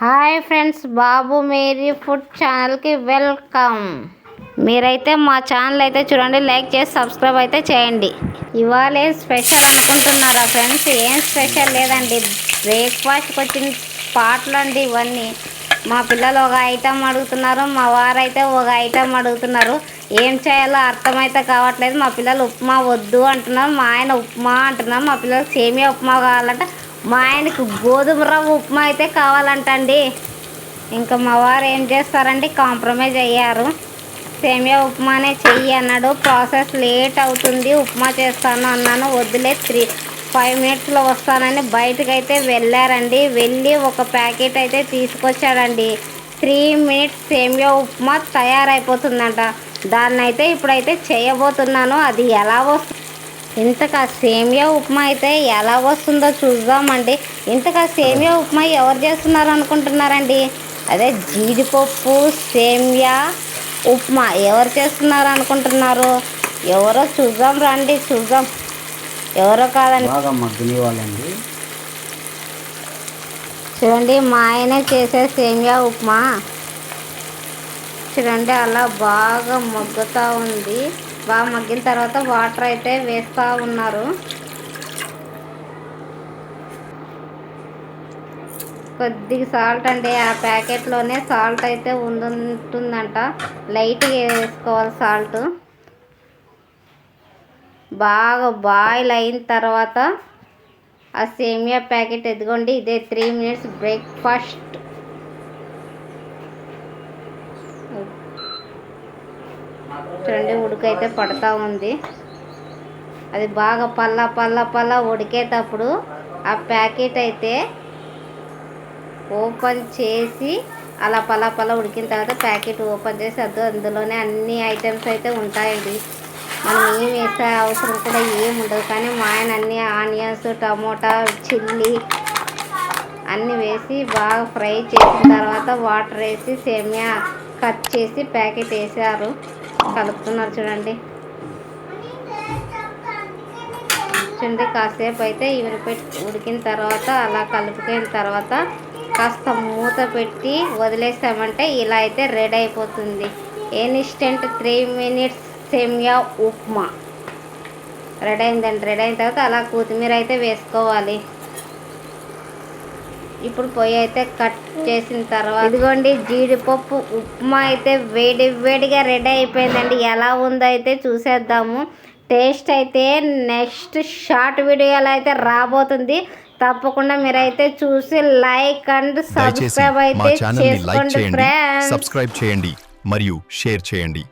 Hi friends Babu Mary food ఛానల్కి welcome. మీరైతే మా ఛానల్ అయితే చూడండి లైక్ చేసి సబ్స్క్రైబ్ అయితే చేయండి. ఇవాళ ఏం స్పెషల్ అనుకుంటున్నారా ఫ్రెండ్స్? ఏం స్పెషల్ లేదండి. బ్రేక్ఫాస్ట్కి వచ్చిన పాటలు అండి ఇవన్నీ. మా పిల్లలు ఒక ఐటమ్ అడుగుతున్నారు మా వారైతే ఒక ఐటమ్ అడుగుతున్నారు. ఏం చేయాలో అర్థమైతే కావట్లేదు. మా పిల్లలు ఉప్మా వద్దు అంటున్నారు మా ఆయన ఉప్మా అంటున్నారు. మా పిల్లలు సేమియా ఉప్మా కావాలంటే మా ఆయనకు గోధుమ రవ్వ ఉప్మా అయితే కావాలంటండి. ఇంకా మా వారు ఏం చేస్తారండి కాంప్రమైజ్ అయ్యారు. సేమియా ఉప్మానే చెయ్యి అన్నాడు. ప్రాసెస్ లేట్ అవుతుంది. ఉప్మా చేస్తాను అన్నాను. వద్దులే త్రీ ఫైవ్ మినిట్స్లో వస్తానని బయటకు అయితే వెళ్ళారండి. వెళ్ళి ఒక ప్యాకెట్ అయితే తీసుకొచ్చాడండి. త్రీ మినిట్స్ సేమియా ఉప్మా తయారైపోతుందంట. దాన్ని అయితే ఇప్పుడైతే చేయబోతున్నాను. అది ఎలా వస్తుంది ఇంతకా సేమియా ఉప్మా అయితే ఎలా వస్తుందో చూద్దామండి. ఇంతకా సేమియా ఉప్మా ఎవరు చేస్తున్నారు అనుకుంటున్నారండి? అదే జీడిపప్పు సేమియా ఉప్మా ఎవరు చేస్తున్నారు అనుకుంటున్నారు? ఎవరో చూద్దాం రండి చూద్దాం. ఎవరో కాదండి. బాగా మగ్గనివ్వాలండి చూడండి మా ఆయనే చేసే సేమియా ఉప్మా. చూడండి అలా బాగా మగ్గుతూ ఉంది. బాగా మగ్గిన తర్వాత వాటర్ అయితే వేస్తూ ఉన్నారు. కొద్దిగా సాల్ట్ అండి. ఆ ప్యాకెట్లోనే సాల్ట్ అయితే ఉంటుందంట. లైట్గా వేసుకోవాలి సాల్ట్ బాగా బాయిల్ అయిన తర్వాత ఆ సేమియా ప్యాకెట్ ఎదుగోండి ఇదే త్రీ మినిట్స్ బ్రేక్ఫాస్ట్ చూడండి ఉడికైతే పడతా ఉంది. అది బాగా పల్ల పల్ల పల్ల ఉడికేటప్పుడు ఆ ప్యాకెట్ అయితే ఓపెన్ చేసి అలా పల్ల పల్ల ఉడికిన తర్వాత ప్యాకెట్ ఓపెన్ చేసి అద్దు అందులోనే అన్ని ఐటమ్స్ అయితే ఉంటాయండి. మనం ఏం వేసే అవసరం కూడా ఏం ఉండదు. కానీ మా ఆయన అన్ని ఆనియన్స్ టమోటా చిల్లీ అన్నీ వేసి బాగా ఫ్రై చేసిన తర్వాత వాటర్ వేసి సేమియా కట్ చేసి ప్యాకెట్ వేసారు. కలుపుతున్నారు చూడండి. చూడండి కాసేపు అయితే ఇవి పెట్టి ఉడికిన తర్వాత అలా కలుపుకున్న తర్వాత కాస్త మూత పెట్టి వదిలేసామంటే ఇలా అయితే రెడీ అయిపోతుంది. ఇన్స్టెంట్ త్రీ మినిట్స్ సేమియా ఉప్మా. రెడీ అయిందండి రెడీ అయిన తర్వాత అలా కొత్తిమీర అయితే వేసుకోవాలి. ఇప్పుడు పొయ్యి అయితే కట్ చేసిన తర్వాత ఇదిగోండి జీడిపప్పు ఉప్మా అయితే వేడి వేడిగా రెడీ అయిపోయిందండి. ఎలా ఉందో అయితే చూసేద్దాము. టేస్ట్ అయితే నెక్స్ట్ షార్ట్ వీడియోలో అయితే రాబోతుంది. తప్పకుండా మీరైతే చూసి లైక్ అండ్ సబ్స్క్రైబ్ అయితే చేసుకోండి సబ్స్క్రైబ్ చేయండి మరియు షేర్ చేయండి.